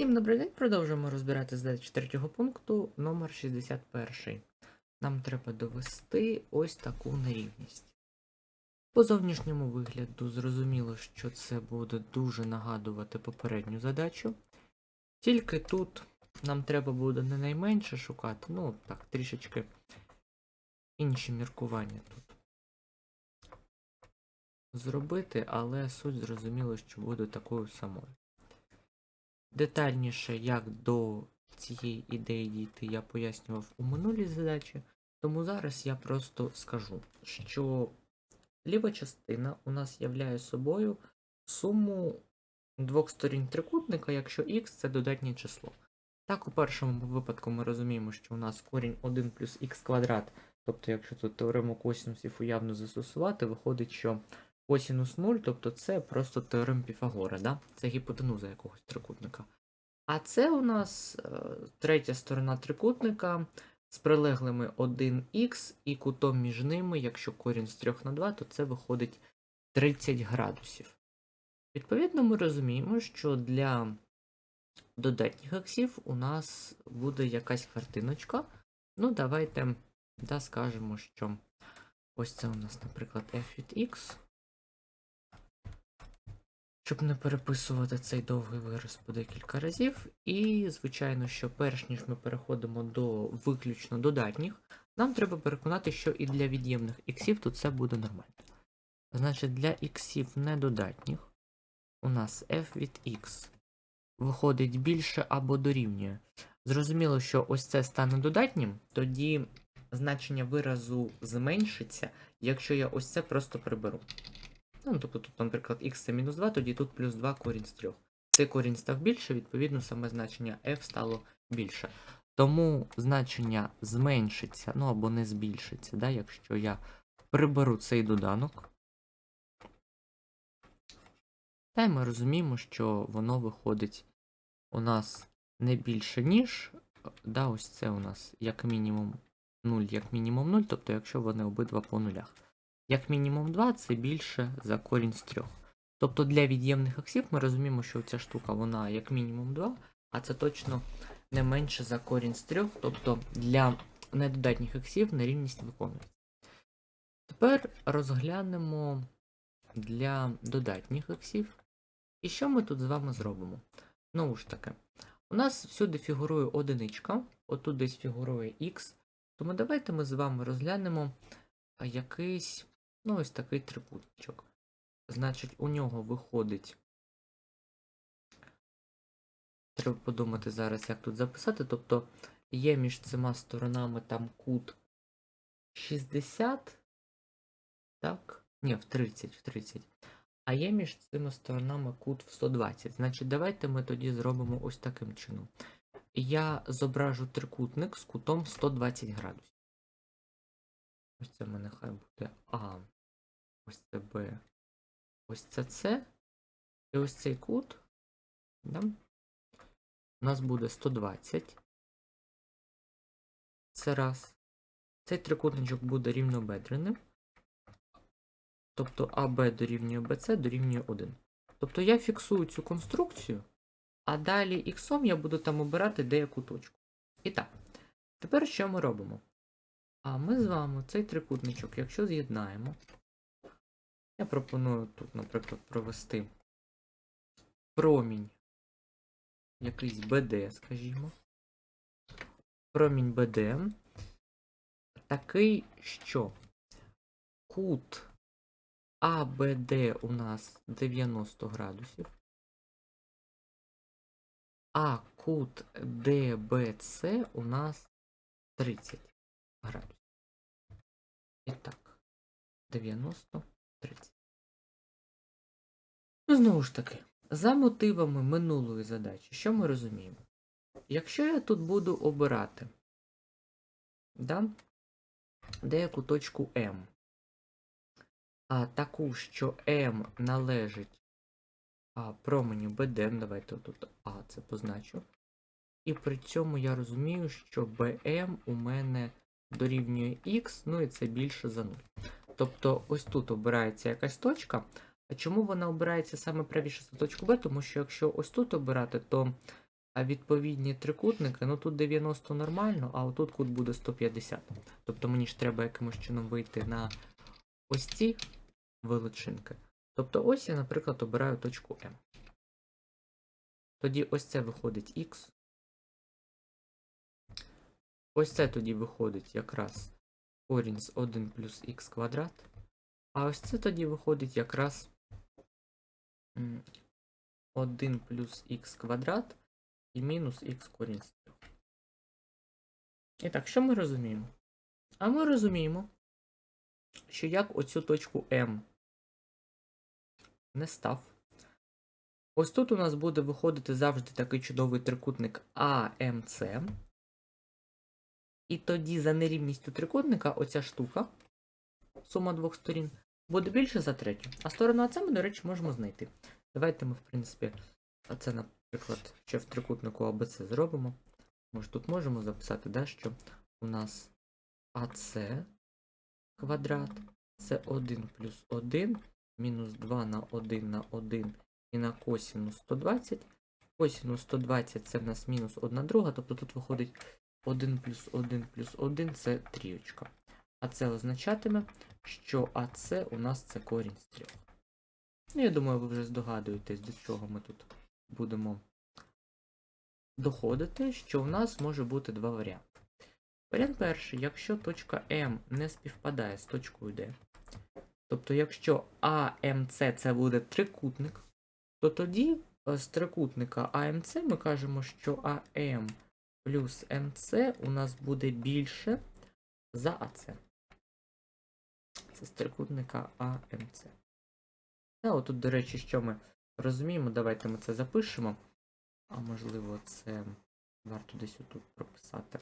Всім добрий день. Продовжуємо розбирати задачі третього пункту номер 61. Нам треба довести ось таку нерівність. По зовнішньому вигляду зрозуміло, що це буде дуже нагадувати попередню задачу. Тільки тут нам треба буде не найменше шукати, ну так, трішечки інші міркування тут зробити, але суть зрозуміло, що буде такою самою. Детальніше, як до цієї ідеї дійти, я пояснював у минулій задачі, тому зараз я просто скажу, що ліва частина у нас являє собою суму двох сторін трикутника, якщо х це додатнє число. Так, у першому випадку ми розуміємо, що у нас корінь 1 плюс х квадрат, тобто, якщо тут теорему косінусів уявно застосувати, виходить, що косінус 0, тобто це просто теорем Піфагора, да? це гіпотенуза якогось трикутника. А це у нас е, третя сторона трикутника з прилеглими 1х і кутом між ними, якщо корінь з 3 на 2, то це виходить 30 градусів. Відповідно, ми розуміємо, що для додатніх іксів у нас буде якась картиночка. Ну, давайте да, скажемо, що ось це у нас, наприклад, f від x. Щоб не переписувати цей довгий вираз по декілька разів. І, звичайно, що перш ніж ми переходимо до виключно додатніх, нам треба переконати, що і для від'ємних іксів тут це буде нормально. Значить, для іксів недодатніх у нас f від x виходить більше або дорівнює. Зрозуміло, що ось це стане додатнім, тоді значення виразу зменшиться, якщо я ось це просто приберу. Ну, тобто тут, наприклад, x це мінус 2, тоді тут плюс 2 корінь з 3. Цей корінь став більше, відповідно, саме значення f стало більше. Тому значення зменшиться, ну або не збільшиться, да, якщо я приберу цей доданок. Та й ми розуміємо, що воно виходить у нас не більше, ніж. Да, ось це у нас як мінімум 0, як мінімум 0, тобто якщо вони обидва по нулях. Як мінімум 2 це більше за корінь з 3. Тобто для від'ємних іксів ми розуміємо, що ця штука вона як мінімум 2, а це точно не менше за корінь з 3, тобто для недодатніх іксів нерівність виконується. Тепер розглянемо для додатніх іксів. І що ми тут з вами зробимо? Знову ж таки, у нас всюди фігурує одиничка, отут десь фігурує х, тому давайте ми з вами розглянемо якийсь, ну, ось такий трикутничок. Значить, у нього виходить. Треба подумати зараз, як тут записати. Тобто є між цими сторонами там кут 60. Так? Ні, в 30, в 30. А є між цими сторонами кут в 120. Значить, давайте ми тоді зробимо ось таким чином. Я зображу трикутник з кутом 120 градусів. Ось це в мене хай буде А. Ось це Б. Ось це С. І ось цей кут. Да? У нас буде 120. Це раз. Цей трикутничок буде рівнобедреним. Тобто АБ дорівнює БЦ дорівнює 1. Тобто я фіксую цю конструкцію, а далі іксом я буду там обирати деяку точку. І так, тепер що ми робимо? А ми з вами цей трикутничок, якщо з'єднаємо, я пропоную тут, наприклад, провести промінь якийсь BD, скажімо. Промінь BD. Такий, що кут АБД у нас 90 градусів, а кут ДБЦ у нас 30 градусів. І так, 90, 30. Ну, знову ж таки, за мотивами минулої задачі, що ми розуміємо? Якщо я тут буду обирати да, деяку точку М, а таку, що М належить а, променю БД, давайте тут А це позначу. І при цьому я розумію, що БМ у мене дорівнює Х, ну і це більше за 0. Тобто ось тут обирається якась точка. А чому вона обирається саме правіше за точку Б? Тому що якщо ось тут обирати, то відповідні трикутники, ну тут 90 нормально, а отут кут буде 150. Тобто мені ж треба якимось чином вийти на ось ці величинки. Тобто ось я, наприклад, обираю точку М. Тоді ось це виходить Х. Ось це тоді виходить якраз корінь з 1 плюс х квадрат. А ось це тоді виходить якраз 1 плюс х квадрат і мінус х корінь з 3. І так, що ми розуміємо? А ми розуміємо, що як оцю точку М не став. Ось тут у нас буде виходити завжди такий чудовий трикутник АМЦ. І тоді за нерівністю трикутника оця штука, сума двох сторін, буде більше за третю. А сторону АЦ ми, до речі, можемо знайти. Давайте ми, в принципі, це, наприклад, ще в трикутнику АБЦ зробимо. Може, тут можемо записати, да, що у нас АЦ квадрат це 1 плюс 1 мінус 2 на 1 на 1 і на косінус 120. Косінус 120 це в нас мінус 1 друга, тобто тут виходить 1 плюс 1 плюс 1 це трієчка. А це означатиме, що АЦ у нас це корінь з 3. Ну, я думаю, ви вже здогадуєтесь, до чого ми тут будемо доходити, що у нас може бути два варіанти. Варіант перший, якщо точка М не співпадає з точкою D, тобто якщо АМЦ це буде трикутник, то тоді з трикутника АМЦ ми кажемо, що АМ плюс МЦ у нас буде більше за АЦ. Це з трикутника АМЦ. Та отут, до речі, що ми розуміємо, давайте ми це запишемо. А можливо, це варто десь отут прописати.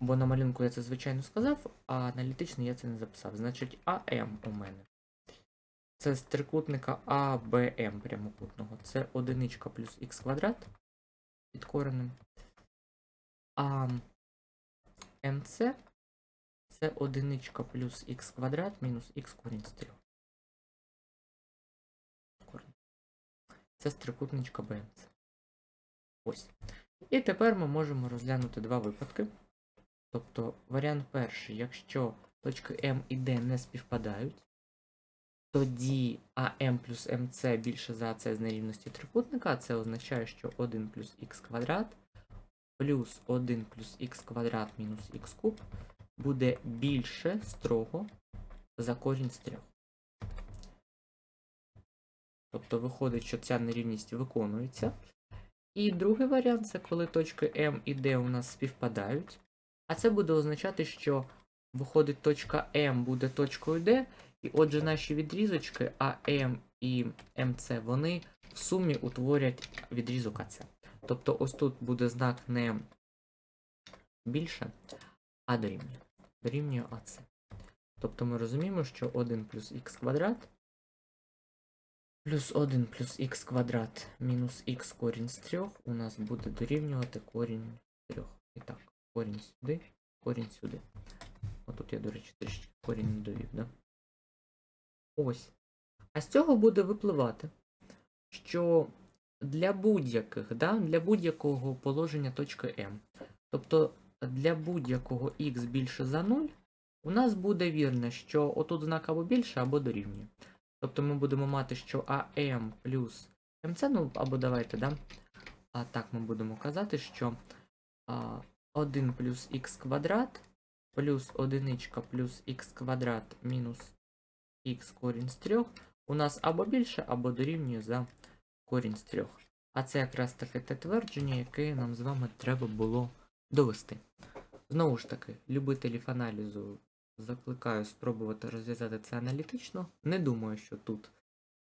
Бо на малюнку я це звичайно сказав, а аналітично я це не записав. Значить, АМ у мене. Це з трикутника АБМ прямокутного. Це одиничка плюс х квадрат під коренем. А МЦ це одиничка плюс х квадрат мінус х корінь з 3. Це трикутничка БМЦ. Ось. І тепер ми можемо розглянути два випадки. Тобто варіант перший, якщо точки М і Д не співпадають, тоді АМ плюс МЦ більше за АЦ з нерівності трикутника, це означає, що 1 плюс х квадрат плюс 1 плюс х квадрат мінус х куб буде більше строго за корінь з 3. Тобто виходить, що ця нерівність виконується. І другий варіант це коли точки М і Д у нас співпадають. А це буде означати, що виходить точка М буде точкою Д, і отже наші відрізочки АМ і МЦ, вони в сумі утворять відрізок АЦ. Тобто ось тут буде знак не більше, а дорівнює. Дорівнює АЦ. Тобто ми розуміємо, що 1 плюс х квадрат плюс 1 плюс х квадрат мінус х корінь з 3 у нас буде дорівнювати корінь з 3. І так, корінь сюди, корінь сюди. Отут я, до речі, трішки корінь не довів, да? Ось. А з цього буде випливати, що для будь-яких, да, для будь-якого положення точки М, тобто для будь-якого х більше за 0, у нас буде вірно, що отут знак або більше, або дорівнює. Тобто ми будемо мати, що АМ плюс МЦ, ну або давайте, да? А так ми будемо казати, що а, 1 плюс х квадрат плюс 1 плюс х квадрат мінус х корінь з 3 у нас або більше, або дорівнює за корінь з 3. А це якраз таке те твердження, яке нам з вами треба було довести. Знову ж таки, любителів аналізу закликаю спробувати розв'язати це аналітично. Не думаю, що тут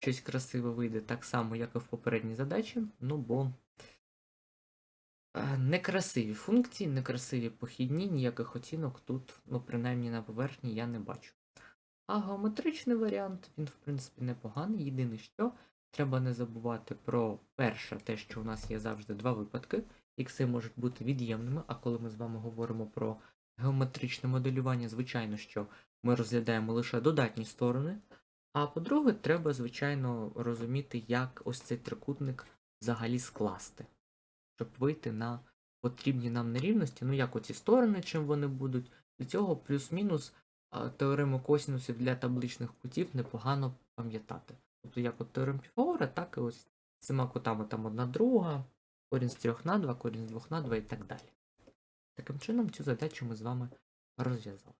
щось красиве вийде так само, як і в попередній задачі, ну бо е, некрасиві функції, некрасиві похідні, ніяких оцінок тут, ну принаймні на поверхні, я не бачу. А геометричний варіант, він, в принципі, непоганий. Єдине що, треба не забувати про перше, те, що у нас є завжди два випадки. Ікси можуть бути від'ємними, а коли ми з вами говоримо про геометричне моделювання, звичайно, що ми розглядаємо лише додатні сторони. А по-друге, треба, звичайно, розуміти, як ось цей трикутник взагалі скласти. щоб вийти на потрібні нам нерівності. Ну, як оці сторони, чим вони будуть. Для цього плюс-мінус теорему косінусів для табличних кутів непогано пам'ятати. Тобто як от теорем Піфагора, так і ось цими кутами там одна друга, корінь з 3 на 2, корінь з 2 на 2 і так далі. Таким чином цю задачу ми з вами розв'язали.